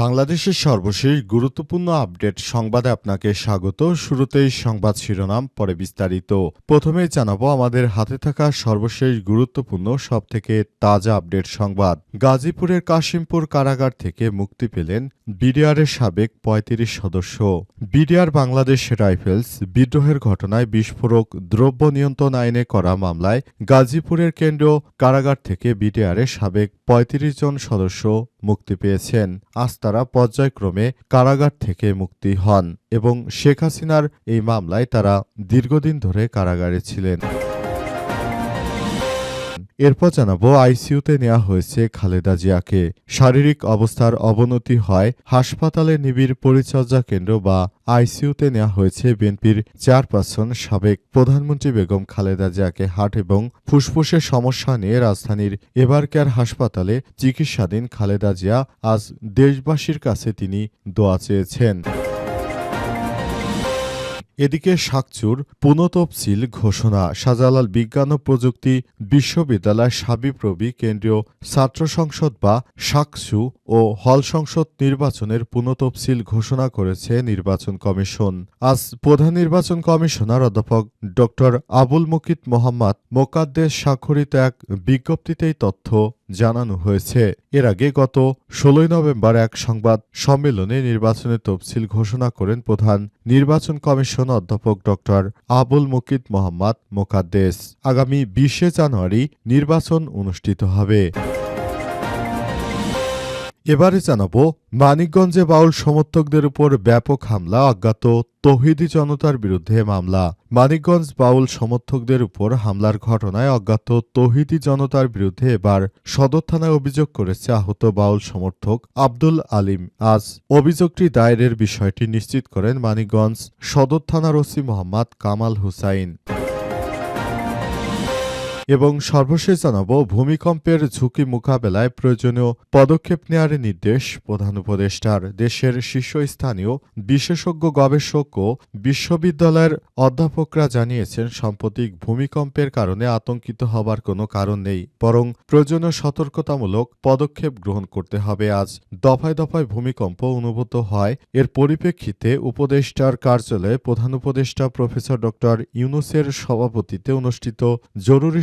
বাংলাদেশের সর্বশেষ গুরুত্বপূর্ণ আপডেট সংবাদে আপনাকে স্বাগত। শুরুতেই সংবাদ শিরোনাম, পরে বিস্তারিত। প্রথমেই জানাব, আমাদের হাতে থাকা সর্বশেষ গুরুত্বপূর্ণ, সবথেকে তাজা আপডেট সংবাদ। গাজীপুরের কাশিমপুর কারাগার থেকে মুক্তি পেলেন বিডিআরের সাবেক পঁয়ত্রিশ সদস্য। বিডিআর বাংলাদেশ রাইফেলস বিদ্রোহের ঘটনায় বিস্ফোরক দ্রব্য নিয়ন্ত্রণ আইনে করা মামলায় গাজীপুরের কেন্দ্রীয় কারাগার থেকে বিডিআরের সাবেক পঁয়ত্রিশ জন সদস্য মুক্তি পেয়েছেন। আজ তারা পর্যায়ক্রমে কারাগার থেকে মুক্তি হন এবং শেখ হাসিনার এই মামলায় তারা দীর্ঘদিন ধরে কারাগারে ছিলেন। এরপর জানাব, আইসিইউতে নেওয়া হয়েছে খালেদা জিয়াকে। শারীরিক অবস্থার অবনতি হয় হাসপাতালে নিবিড় পরিচর্যা কেন্দ্র বা আইসিইউতে নেওয়া হয়েছে বিএনপির চেয়ারপারসন সাবেক প্রধানমন্ত্রী বেগম খালেদা জিয়াকে হার্ট এবং ফুসফুসের সমস্যা নিয়ে রাজধানীর এবারকেয়ার হাসপাতালে চিকিৎসাধীন খালেদা জিয়া আজ দেশবাসীর কাছে তিনি দোয়া চেয়েছেন। এদিকে শাকচুর পুনতফসিল ঘোষণা, শাহজালাল বিজ্ঞান ও প্রযুক্তি বিশ্ববিদ্যালয় সাবিপ্রবি কেন্দ্রীয় ছাত্র সংসদ বা শাকসু ও হল সংসদ নির্বাচনের পুনতফসিল ঘোষণা করেছে নির্বাচন কমিশন। আজ প্রধান নির্বাচন কমিশনার অধ্যাপক ড আবুল মুকিত মোহাম্মদ মোকাদ্দেস স্বাক্ষরিত এক বিজ্ঞপ্তিতেই তথ্য জানানো হয়েছে। এর আগে গত ষোলোই নভেম্বর এক সংবাদ সম্মেলনে নির্বাচনের তফসিল ঘোষণা করেন প্রধান নির্বাচন কমিশন অধ্যাপক ড আবুল মুকিত মোহাম্মদ মোকাদ্দেস। আগামী বিশে জানুয়ারি নির্বাচন অনুষ্ঠিত হবে। এবারে জানাব, মানিকগঞ্জে বাউল সমর্থকদের উপর ব্যাপক হামলা অজ্ঞাত তহিদি জনতার বিরুদ্ধে মামলা। মানিকগঞ্জ বাউল সমর্থকদের উপর হামলার ঘটনায় অজ্ঞাত তহিদি জনতার বিরুদ্ধে এবার সদর থানায় অভিযোগ করেছে আহত বাউল সমর্থক আব্দুল আলিম। আজ অভিযোগটি দায়েরের বিষয়টি নিশ্চিত করেন মানিকগঞ্জ সদর থানার ওসি মোহাম্মদ কামাল হুসাইন। এবং সর্বশেষ জানাব, ভূমিকম্পের ঝুঁকি মোকাবেলায় প্রয়োজনীয় পদক্ষেপ নেওয়ার নির্দেশ প্রধান উপদেষ্টার। দেশের শীর্ষস্থানীয় বিশেষজ্ঞ গবেষক ও বিশ্ববিদ্যালয়ের অধ্যাপকরা জানিয়েছেন, সাম্প্রতিক ভূমিকম্পের কারণে আতঙ্কিত হবার কোনো কারণ নেই, বরং প্রয়োজনীয় সতর্কতামূলক পদক্ষেপ গ্রহণ করতে হবে। আজ দফায় দফায় ভূমিকম্প অনুভূত হয়। এর পরিপ্রেক্ষিতে উপদেষ্টার কার্যালয়ে প্রধান উপদেষ্টা প্রফেসর ড ইউনুসের সভাপতিতে অনুষ্ঠিত জরুরি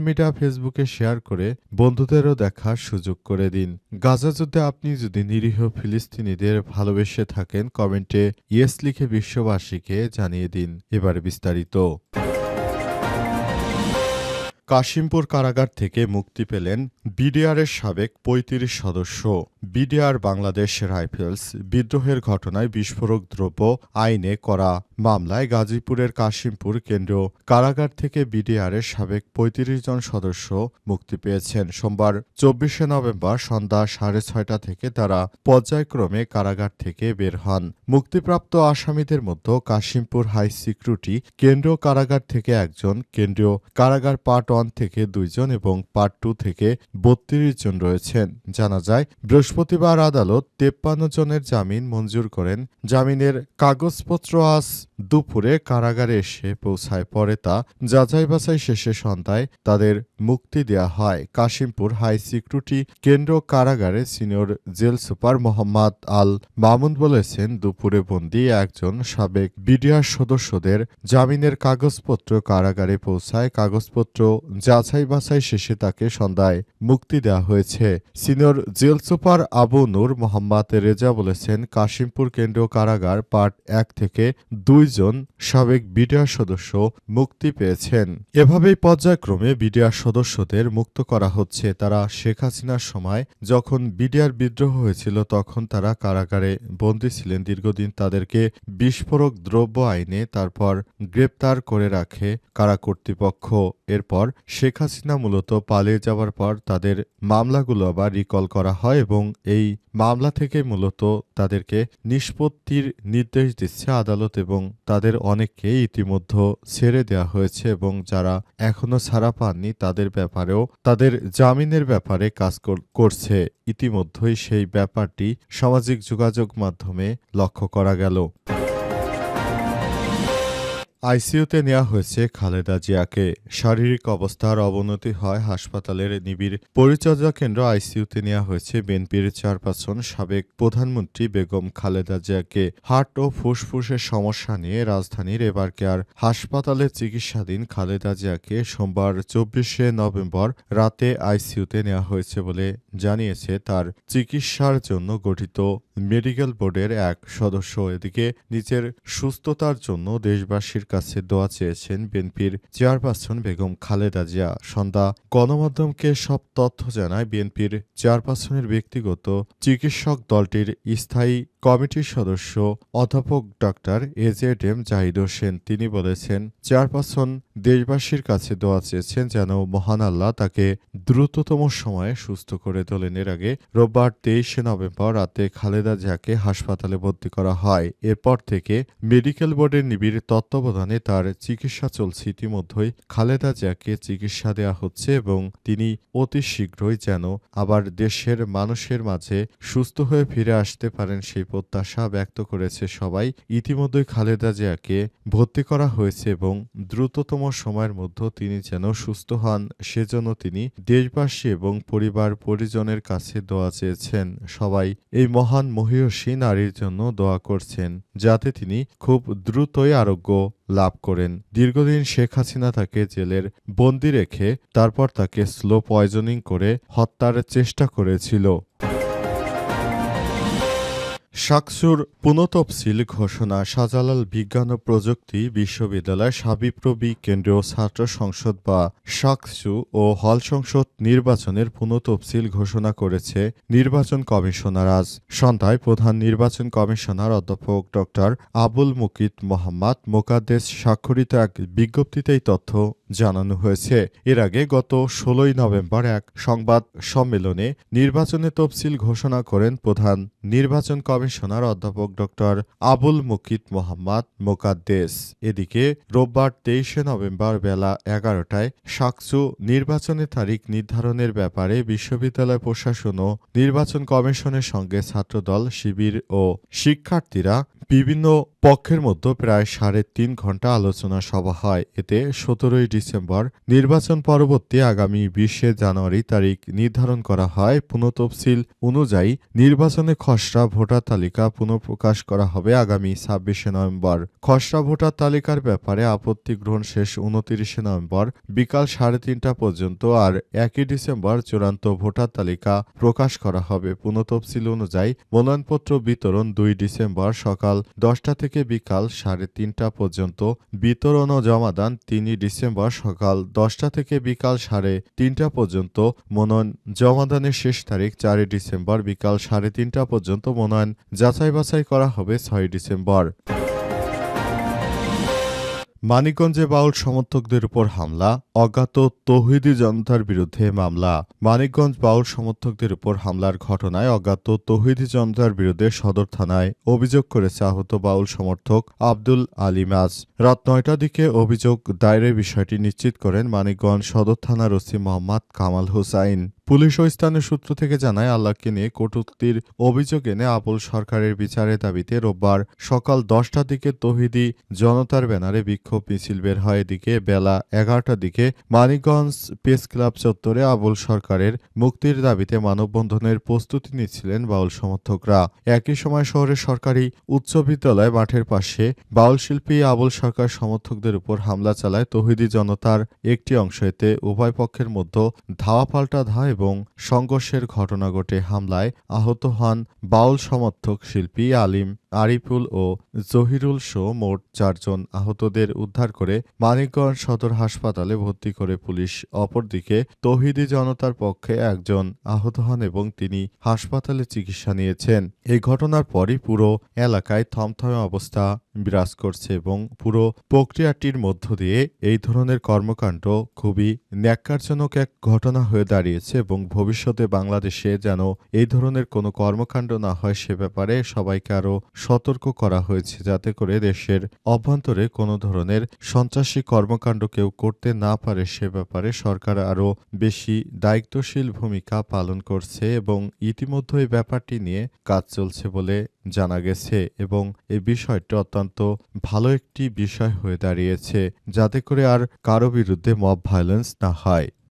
মিডিয়া ফেসবুকে শেয়ার করে বন্ধুদেরও দেখার সুযোগ করে দিন। গাজা যুদ্ধে আপনি যদি নিরীহ ফিলিস্তিনিদের ভালোবেসে থাকেন, কমেন্টে ইয়েস লিখে বিশ্ববাসীকে জানিয়ে দিন। এবারে বিস্তারিত। কাশিমপুর কারাগার থেকে মুক্তি পেলেন বিডিআরের সাবেক পঁয়ত্রিশ সদস্য। বিডিআর বাংলাদেশ রাইফেলস বিদ্রোহের ঘটনায় বিস্ফোরক দ্রব্য আইনে করা মামলায় গাজীপুরের কাশিমপুর কেন্দ্র কারাগার থেকে বিডিআরের সাবেক পঁয়ত্রিশ জন সদস্য মুক্তি পেয়েছেন। সোমবার চব্বিশে নভেম্বর সন্ধ্যা সাড়ে ছয়টা থেকে তারা পর্যায়ক্রমে কারাগার থেকে বের হন। মুক্তিপ্রাপ্ত আসামিদের মধ্যে কাশিমপুর হাই সিকিউরিটি কেন্দ্রীয় কারাগার থেকে একজন, কেন্দ্রীয় কারাগার পার্ট ওয়ান থেকে দুইজন এবং পার্ট টু থেকে বত্রিশ জন রয়েছেন। জানা যায়, বৃহস্পতিবার আদালত তেপ্পান্ন জনের জামিন মঞ্জুর করেন। জামিনের কাগজপত্র আজ দুপুরে কারাগারে এসে পৌঁছায়। পরে তা যাচাই বাছাই শেষে সন্ধ্যায় তাদের মুক্তি দেয়া হয়। কাশিমপুর হাই সিকিউরিটি কেন্দ্র কারাগারে senior jail super Mohammad Al Mamun বলেছেন, দুপুরে বন্দি একজন সাবেক বিডিআর সদস্যদের জামিনের কাগজপত্র কারাগারে পৌঁছায়। কাগজপত্র যাচাই বাছাই শেষে তাকে সন্ধ্যায় মুক্তি দেওয়া হয়েছে। Senior jail super Abu Nur Mohammad Reza বলেছেন, কাশিমপুর কেন্দ্রীয় কারাগার পার্ট এক থেকে দুই দুইজন সাবেক বিডিআর সদস্য মুক্তি পেয়েছেন। এভাবেই পর্যায়ক্রমে বিডিআর সদস্যদের মুক্ত করা হচ্ছে। তারা শেখ হাসিনার সময় যখন বিডিআর বিদ্রোহ হয়েছিল, তখন তারা কারাগারে বন্দী ছিলেন। দীর্ঘদিন তাদেরকে বিস্ফোরক দ্রব্য আইনে তারপর গ্রেপ্তার করে রাখে কারা কর্তৃপক্ষ। এরপর শেখ হাসিনা মূলত পালিয়ে যাওয়ার পর তাদের মামলাগুলো আবার রিকল করা হয় এবং এই মামলা থেকে মূলত তাদেরকে নিষ্পত্তির নির্দেশ দিচ্ছে আদালত এবং তাদের অনেককে ইতিমধ্যে ছেড়ে দেওয়া হয়েছে এবং যারা এখনও ছাড়া পাননি তাদের ব্যাপারেও তাদের জামিনের ব্যাপারে কাজ কর- করছে। ইতিমধ্যেই সেই ব্যাপারটি সামাজিক যোগাযোগ মাধ্যমে লক্ষ্য করা গেল। আইসিইউতে নেওয়া হয়েছে খালেদা জিয়াকে। শারীরিক অবস্থার অবনতি হয় হাসপাতালের নিবিড় পরিচর্যা কেন্দ্র আইসিইউতে নেওয়া হয়েছে বিএনপির চেয়ারপারসন সাবেক প্রধানমন্ত্রী বেগম খালেদা জিয়াকে। হার্ট ও ফুসফুসের সমস্যা নিয়ে রাজধানীর এবারকেয়ার হাসপাতালে চিকিৎসাধীন খালেদা জিয়াকে সোমবার চব্বিশে নভেম্বর রাতে আইসিইউতে নেওয়া হয়েছে বলে জানিয়েছে তার চিকিৎসার জন্য গঠিত মেডিকেল বোর্ডের এক সদস্য এদিকে নিজের সুস্থতার জন্য দেশবাসীর কাছে দোয়া চেয়েছেন বিএনপির চেয়ারপারসন বেগম খালেদা জিয়া। সন্ধ্যা গণমাধ্যমকে সব তথ্য জানায় বিএনপির চেয়ারপারসনের ব্যক্তিগত চিকিৎসক দলটির স্থায়ী কমিটির সদস্য অধ্যাপক doctor A Z M Zahid Hossain. তিনি বলেছেন, চেয়ারপারসন দেশবাসীর কাছে দোয়া চেয়েছেন যেন মহান আল্লাহ তাকে দ্রুততম সময়ে সুস্থ করে তোলেন। এর আগে রোববার তেইশে নভেম্বর রাতে খালেদা জিয়াকে হাসপাতালে ভর্তি করা হয়। এরপর থেকে মেডিকেল বোর্ডের নিবিড় তত্ত্বাবধানে তার চিকিৎসা চলছে। ইতিমধ্যেই খালেদা জিয়াকে চিকিৎসা দেওয়া হচ্ছে এবং তিনি অতি শীঘ্রই যেন আবার দেশের মানুষের মাঝে সুস্থ হয়ে ফিরে আসতে পারেন সেই প্রত্যাশা ব্যক্ত করেছে সবাই। ইতিমধ্যেই খালেদা জিয়াকে ভর্তি করা হয়েছে এবং দ্রুততম সময়ের মধ্যে তিনি যেন সুস্থ হন, সেজন্য তিনি দেশবাসী এবং পরিবার পরিজনের কাছে দোয়া চেয়েছেন। সবাই এই মহান মহিয়সী নারীর জন্য দোয়া করছেন, যাতে তিনি খুব দ্রুতই আরোগ্য লাভ করেন। দীর্ঘদিন শেখ হাসিনা তাকে জেলের বন্দি রেখে, তারপর তাকে স্লো পয়জনিং করে হত্যার চেষ্টা করেছিল। শাকসুর পুনতফসিল ঘোষণা শাহজালাল বিজ্ঞান ও প্রযুক্তি বিশ্ববিদ্যালয় সাবিপ্রবি কেন্দ্রীয় ছাত্র সংসদ বা শাকসু ও হল সংসদ নির্বাচনের পুনতফসিল ঘোষণা করেছে নির্বাচন কমিশনার আজ সন্ধ্যায় প্রধান নির্বাচন কমিশনার অধ্যাপক ড আবুল মুকিত মোহাম্মদ মোকাদ্দেস স্বাক্ষরিত এক বিজ্ঞপ্তিতে এই তথ্য জানানো হয়েছে। এর আগে গত ষোলোই নভেম্বর এক সংবাদ সম্মেলনে নির্বাচনে তফসিল ঘোষণা করেন প্রধান নির্বাচন কমিশনার অধ্যাপক ড আবুল মুকিত মোহাম্মদ মোকাদ্দেস। এদিকে রোববার তেইশে নভেম্বর বেলা এগারোটায় সাকসু নির্বাচনের তারিখ নির্ধারণের ব্যাপারে বিশ্ববিদ্যালয় প্রশাসন ও নির্বাচন কমিশনের সঙ্গে ছাত্রদল, শিবির ও শিক্ষার্থীরা বিভিন্ন পক্ষের মধ্যে প্রায় সাড়ে তিন ঘণ্টা আলোচনা সভা হয়। এতে সতেরোই ডিসেম্বর নির্বাচন পরবর্তী আগামী বিশে জানুয়ারি তারিখ নির্ধারণ করা হয়। পুনঃতফসিল অনুযায়ী নির্বাচনে খসড়া ভোটার তালিকা পুনঃপ্রকাশ করা হবে আগামী ছাব্বিশে নভেম্বর। খসড়া ভোটার তালিকার ব্যাপারে আপত্তি গ্রহণ শেষ উনতিরিশে নভেম্বর বিকাল সাড়ে তিনটা পর্যন্ত আর একই ডিসেম্বর চূড়ান্ত ভোটার তালিকা প্রকাশ করা হবে। পুনঃতফসিল অনুযায়ী মনোনয়নপত্র বিতরণ দুই ডিসেম্বর সকাল দশটা থেকে বিকাল সাড়ে তিনটা পর্যন্ত। বিতরণ ও জমাদান তিনই ডিসেম্বর সকাল দশটা থেকে বিকাল সাড়ে তিনটা পর্যন্ত। মনোনয়ন জমাদানের শেষ তারিখ চারই ডিসেম্বর বিকাল সাড়ে তিনটা পর্যন্ত মনোনয়ন যাচাই বাছাই করা হবে ছয় ডিসেম্বর। মানিকগঞ্জে বাউল সমর্থকদের উপর হামলা, অজ্ঞাত তৌহিদি জনতার বিরুদ্ধে মামলা। মানিকগঞ্জ বাউল সমর্থকদের উপর হামলার ঘটনায় অজ্ঞাত তৌহিদি জনতার বিরুদ্ধে সদর থানায় অভিযোগ করেছে আহত বাউল সমর্থক আব্দুল আলিমাজ রাত নয়টার দিকে অভিযোগ দায়েরের বিষয়টি নিশ্চিত করেন মানিকগঞ্জ সদর থানার ওসি মোহাম্মদ কামাল হোসাইন। পুলিশ ও স্থানীয় সূত্র থেকে জানায়, আল্লাহকে নিয়ে কটূক্তির অভিযোগ এনে আবুল সরকারের বিচারের দাবিতে রোববার সকাল দশটার দিকে তহিদি জনতার ব্যানারে বিক্ষোভ মিছিল বের হয়। এদিকে বেলা এগারোটার দিকে মানিকগঞ্জ প্রেস ক্লাব চত্বরে আবুল সরকারের মুক্তির দাবিতে মানববন্ধনের প্রস্তুতি নিচ্ছিলেন বাউল সমর্থকরা। একই সময় শহরের সরকারি উচ্চ বিদ্যালয় মাঠের পাশে বাউল শিল্পী আবুল সরকার সমর্থকদের উপর হামলা চালায় তহিদি জনতার একটি অংশ। এতে উভয় পক্ষের মধ্যে ধাওয়া পাল্টা ধাওয়া এবং এবং সংঘর্ষের ঘটনা ঘটে হামলায় আহত হন বাউল সমর্থক শিল্পী আলিম আরিফুল ও জহিরুল শো মোট চারজন আহতদের উদ্ধার করে মানিকগঞ্জ সদর হাসপাতালে ভর্তি করে পুলিশ। অপরদিকে তৌহিদি জনতার পক্ষে একজন আহত হন এবং তিনি হাসপাতালে চিকিৎসা নিয়েছেন। এই ঘটনার পরই পুরো এলাকায় থমথমে অবস্থা বিরাজ করছে এবং পুরো প্রক্রিয়াটির মধ্য দিয়ে এই ধরনের কর্মকাণ্ড খুবই ন্যাক্কারজনক এক ঘটনা হয়ে দাঁড়িয়েছে এবং ভবিষ্যতে বাংলাদেশে যেন এই ধরনের কোনো কর্মকাণ্ড না হয় সে ব্যাপারে সবাইকে আরও সতর্ক করা হয়েছে যাতে করে দেশের অভ্যন্তরে কোনো ধরনের সন্ত্রাসী কর্মকাণ্ড কেউ করতে না পারে সে ব্যাপারে সরকার আরও বেশি দায়িত্বশীল ভূমিকা পালন করছে এবং ইতিমধ্যে এই ব্যাপারটি নিয়ে কাজ চলছে বলে জানা গেছে এবং এই বিষয়টি অত্যন্ত ভালো একটি বিষয় হয়ে দাঁড়িয়েছে, যাতে করে আর কারও বিরুদ্ধে মব ভায়োলেন্স না হয়।